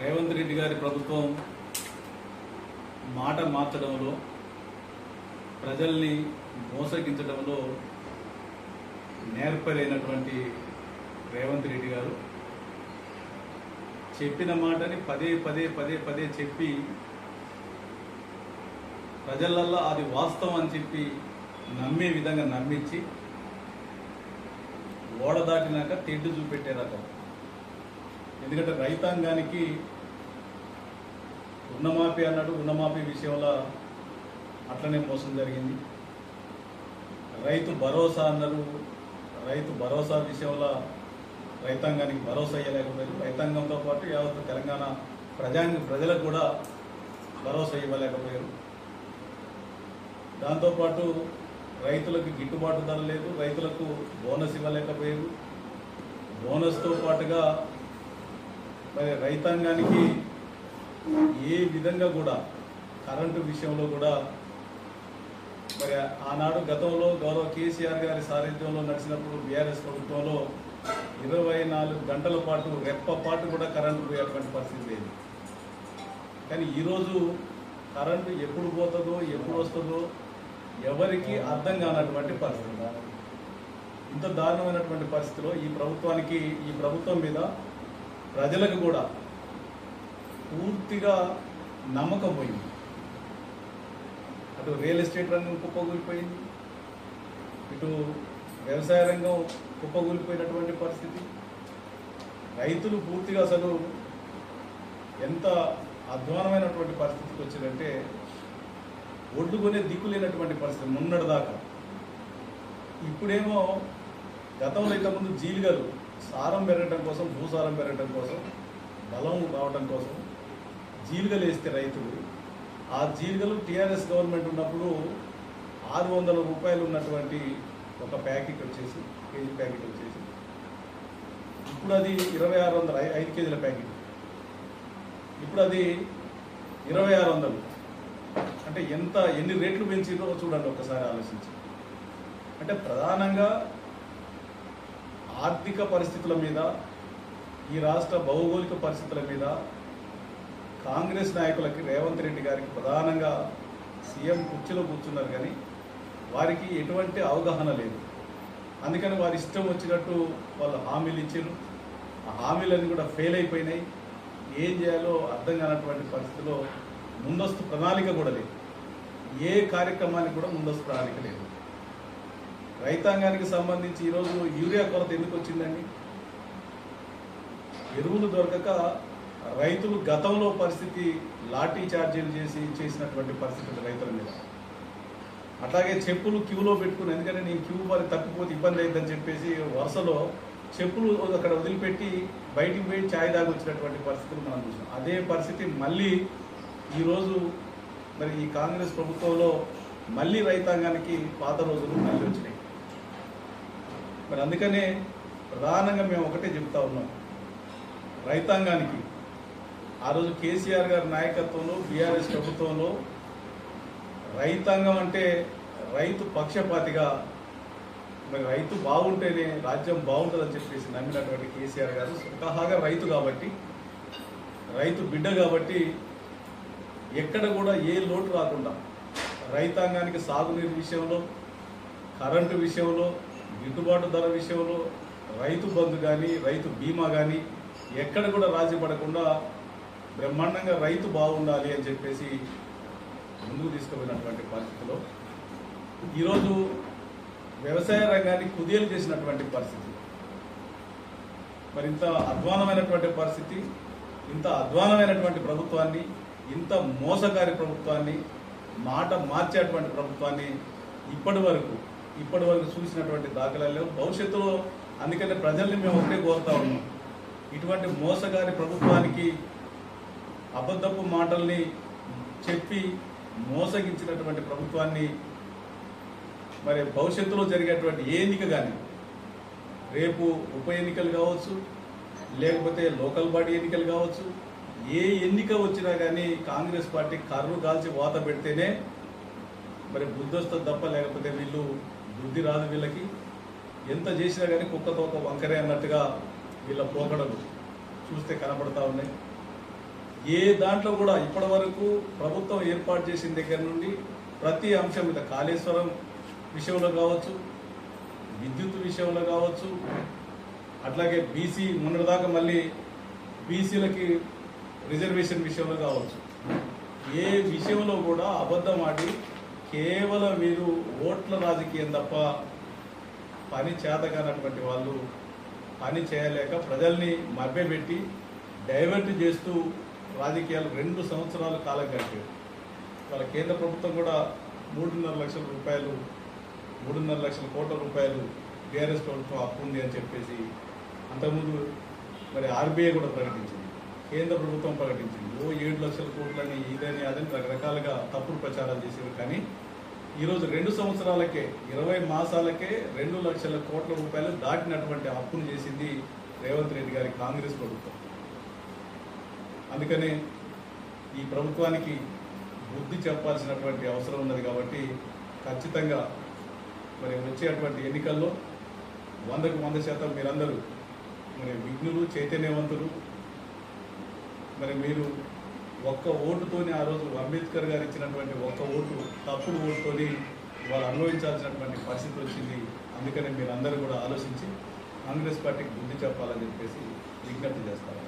రేవంత్ రెడ్డి గారి ప్రభుత్వం మాట మార్చడంలో ప్రజల్ని మోసగించడంలో నేర్పలేనటువంటి రేవంత్ రెడ్డి గారు. చెప్పిన మాటని పదే పదే పదే పదే చెప్పి ప్రజలల్లో అది వాస్తవం అని చెప్పి నమ్మే విధంగా నమ్మించి ఓడ దాటినాక తిడ్డు చూపెట్టే రకం. ఎందుకంటే రైతాంగానికి రుణమాఫీ అన్నాడు రుణమాఫీ విషయంలో అట్లనే మోసం జరిగింది. రైతు భరోసా అన్నారు రైతు భరోసా విషయంలో రైతాంగానికి భరోసా ఇవ్వలేకపోయారు. రైతాంగంతో పాటు యావత్ తెలంగాణ ప్రజాంగ ప్రజలకు కూడా భరోసా ఇవ్వలేకపోయారు. దాంతోపాటు రైతులకు గిట్టుబాటు ధర లేదు రైతులకు బోనస్ ఇవ్వలేకపోయారు. బోనస్తో పాటుగా మరి రైతాంగానికి ఏ విధంగా కూడా కరెంటు విషయంలో కూడా మరి ఆనాడు గతంలో గౌరవ కేసీఆర్ గారి సారథ్యంలో నడిచినప్పుడు బీఆర్ఎస్ ప్రభుత్వంలో ఇరవై నాలుగు గంటల పాటు రెప్ప పాటు కూడా కరెంటు పోయేటువంటి పరిస్థితి లేదు. కానీ ఈరోజు కరెంటు ఎప్పుడు పోతుందో ఎప్పుడు వస్తుందో ఎవరికి అర్థం కానటువంటి పరిస్థితి. ఇంత దారుణమైనటువంటి పరిస్థితిలో ఈ ప్రభుత్వానికి ఈ ప్రభుత్వం మీద ప్రజలకు కూడా పూర్తిగా నమ్మకం పోయింది. అటు రియల్ ఎస్టేట్ రంగం కుప్పగూలిపోయింది ఇటు వ్యవసాయ రంగం కుప్పగూలిపోయినటువంటి పరిస్థితి. రైతులు పూర్తిగా అసలు ఎంత అధ్వానమైనటువంటి పరిస్థితికి వచ్చిందంటే ఒడ్డు కొనే దిక్కు లేనటువంటి పరిస్థితి మొన్నటిదాకా. ఇప్పుడేమో గతంలో ఇంతకుముందు జీలిగలు సారం పెరగడం కోసం భూసారం పెరగడం కోసం బలం రావడం కోసం జీలిగలు వేస్తే రైతులు. ఆ జీలిగలు టీఆర్ఎస్ గవర్నమెంట్ ఉన్నప్పుడు ఆరు వందల రూపాయలు ఉన్నటువంటి ఒక ప్యాకెట్ వచ్చేసి కేజీ ప్యాకెట్ వచ్చేసి ఇప్పుడు అది ఇరవై ఆరు వందల ఐదు కేజీల ప్యాకెట్. ఇప్పుడు అది ఇరవై ఆరు వందలు. అంటే ఎంత ఎన్ని రేట్లు పెంచిందో చూడండి ఒక్కసారి ఆలోచించి. అంటే ప్రధానంగా ఆర్థిక పరిస్థితుల మీద ఈ రాష్ట్ర భౌగోళిక పరిస్థితుల మీద కాంగ్రెస్ నాయకులకి రేవంత్ రెడ్డి గారికి ప్రధానంగా సీఎం కుర్చీలో కూర్చున్నారు కానీ వారికి ఎటువంటి అవగాహన లేదు. అందుకని వారి ఇష్టం వచ్చినట్టు వాళ్ళు హామీలు ఇచ్చారు. ఆ హామీలన్నీ కూడా ఫెయిల్ అయిపోయినాయి. ఏం చేయాలో అర్థం కానటువంటి పరిస్థితిలో ముందస్తు ప్రణాళిక కూడా లేదు. ఏ కార్యక్రమానికి కూడా ముందస్తు ప్రణాళిక లేదు. రైతాంగానికి సంబంధించి ఈరోజు యూరియా కొరత ఎందుకు వచ్చిందండి? ఎరువులు దొరకక రైతులు గతంలో పరిస్థితి లాఠీ చార్జీలు చేసి చేసినటువంటి పరిస్థితి రైతుల మీద. అట్లాగే చెప్పులు క్యూలో పెట్టుకుని ఎందుకంటే నేను క్యూ మరి తప్పిపోతే ఇబ్బంది అయిందని చెప్పేసి వరుసలో చెప్పులు అక్కడ వదిలిపెట్టి బయటికి పోయి ఛాయ్ దాగి వచ్చినటువంటి పరిస్థితులు మనం చూసాం. అదే పరిస్థితి మళ్ళీ ఈరోజు మరి ఈ కాంగ్రెస్ ప్రభుత్వంలో మళ్ళీ రైతాంగానికి పాత రోజులు మళ్ళీ వచ్చినాయి. మరి అందుకనే ప్రధానంగా మేము ఒకటే చెప్తా ఉన్నాం. రైతాంగానికి ఆ రోజు కేసీఆర్ గారి నాయకత్వంలో బీఆర్ఎస్ ప్రభుత్వంలో రైతాంగం అంటే రైతు పక్షపాతిగా మరి రైతు బాగుంటేనే రాజ్యం బాగుంటుందని చెప్పేసి నమ్మినటువంటి కేసీఆర్ గారు స్వతహాగా రైతు కాబట్టి రైతు బిడ్డ కాబట్టి ఎక్కడ కూడా ఏ లోటు రాకుండా రైతాంగానికి సాగునీరు విషయంలో కరెంటు విషయంలో గిట్టుబాటు ధర విషయంలో రైతు బంధు కానీ రైతు బీమా కానీ ఎక్కడ కూడా రాజీ పడకుండా బ్రహ్మాండంగా రైతు బాగుండాలి అని చెప్పేసి ముందుకు తీసుకుపోయినటువంటి పరిస్థితిలో ఈరోజు వ్యవసాయ రంగాన్ని కుదేలు చేసినటువంటి పరిస్థితి. మరి ఇంత అధ్వానమైనటువంటి పరిస్థితి ఇంత అధ్వానమైనటువంటి ప్రభుత్వాన్ని ఇంత మోసగారి ప్రభుత్వాన్ని మాట మార్చేటువంటి ప్రభుత్వాన్ని ఇప్పటి వరకు ఇప్పటి వరకు చూసినటువంటి దాఖలాలు భవిష్యత్తులో అందుకనే ప్రజల్ని మేము ఒకటే కోరుతా ఉన్నాం. ఇటువంటి మోసగారి ప్రభుత్వానికి అబద్ధపు మాటల్ని చెప్పి మోసగించినటువంటి ప్రభుత్వాన్ని మరి భవిష్యత్తులో జరిగేటువంటి ఏ ఎన్నిక కానీ రేపు ఉప ఎన్నికలు కావచ్చు లేకపోతే లోకల్ బాడీ ఎన్నికలు కావచ్చు ఏ ఎన్నిక వచ్చినా కానీ కాంగ్రెస్ పార్టీ కర్రు కాల్చి వాత పెడితేనే మరి బుద్ధి తప్ప లేకపోతే వీళ్ళు బుద్ధి రాదు వీళ్ళకి. ఎంత చేసినా కానీ కుక్కతో ఒక వంకరే అన్నట్టుగా వీళ్ళ పోకడలు చూస్తే కనపడతా ఉన్నాయి. ఏ దాంట్లో కూడా ఇప్పటి వరకు ప్రభుత్వం ఏర్పాటు చేసిన దగ్గర నుండి ప్రతి అంశం మీద కాళేశ్వరం విషయంలో కావచ్చు విద్యుత్ విషయంలో కావచ్చు అట్లాగే బీసీ మొన్నటిదాకా మళ్ళీ బీసీలకి రిజర్వేషన్ విషయంలో కావచ్చు. ఏ విషయంలో కూడా అబద్ధం ఆడి కేవలం మీరు ఓట్ల రాజకీయం తప్ప పని చేతకానటువంటి వాళ్ళు పని చేయలేక ప్రజల్ని మభ్యపెట్టి డైవర్ట్ చేస్తూ రాజకీయాలు రెండు సంవత్సరాల కాలం గడిపారు. వాళ్ళ కేంద్ర ప్రభుత్వం కూడా మూడున్నర లక్షల రూపాయలు మూడున్నర లక్షల కోట్ల రూపాయలు బీఆర్ఎస్ ప్రభుత్వం అప్పు ఉంది అని చెప్పేసి అంతకుముందు మరి ఆర్బీఐ కూడా ప్రకటించింది. కేంద్ర ప్రభుత్వం ప్రకటించింది. ఓ ఏడు లక్షల కోట్లని ఇదని అదని రకరకాలుగా తప్పుడు ప్రచారాలు చేసేవి కానీ ఈరోజు రెండు సంవత్సరాలకే ఇరవై మాసాలకే రెండు లక్షల కోట్ల రూపాయలు దాటినటువంటి అప్పును చేసింది రేవంత్ రెడ్డి గారి కాంగ్రెస్ ప్రభుత్వం. అందుకనే ఈ ప్రభుత్వానికి బుద్ధి చెప్పాల్సినటువంటి అవసరం ఉన్నది కాబట్టి ఖచ్చితంగా మరి వచ్చేటువంటి ఎన్నికల్లో వందకు వంద శాతం మీరందరూ మరి విఘ్నులు చైతన్యవంతులు మరి మీరు ఒక్క ఓటుతోని ఆ రోజు అంబేద్కర్ గారు ఇచ్చినటువంటి ఒక్క ఓటు తప్పుడు ఓటుతోని వాళ్ళు అనుభవించాల్సినటువంటి పరిస్థితి వచ్చింది. అందుకని మీరందరూ కూడా ఆలోచించి కాంగ్రెస్ పార్టీకి బుద్ధి చెప్పాలని చెప్పేసి విజ్ఞప్తి చేస్తారు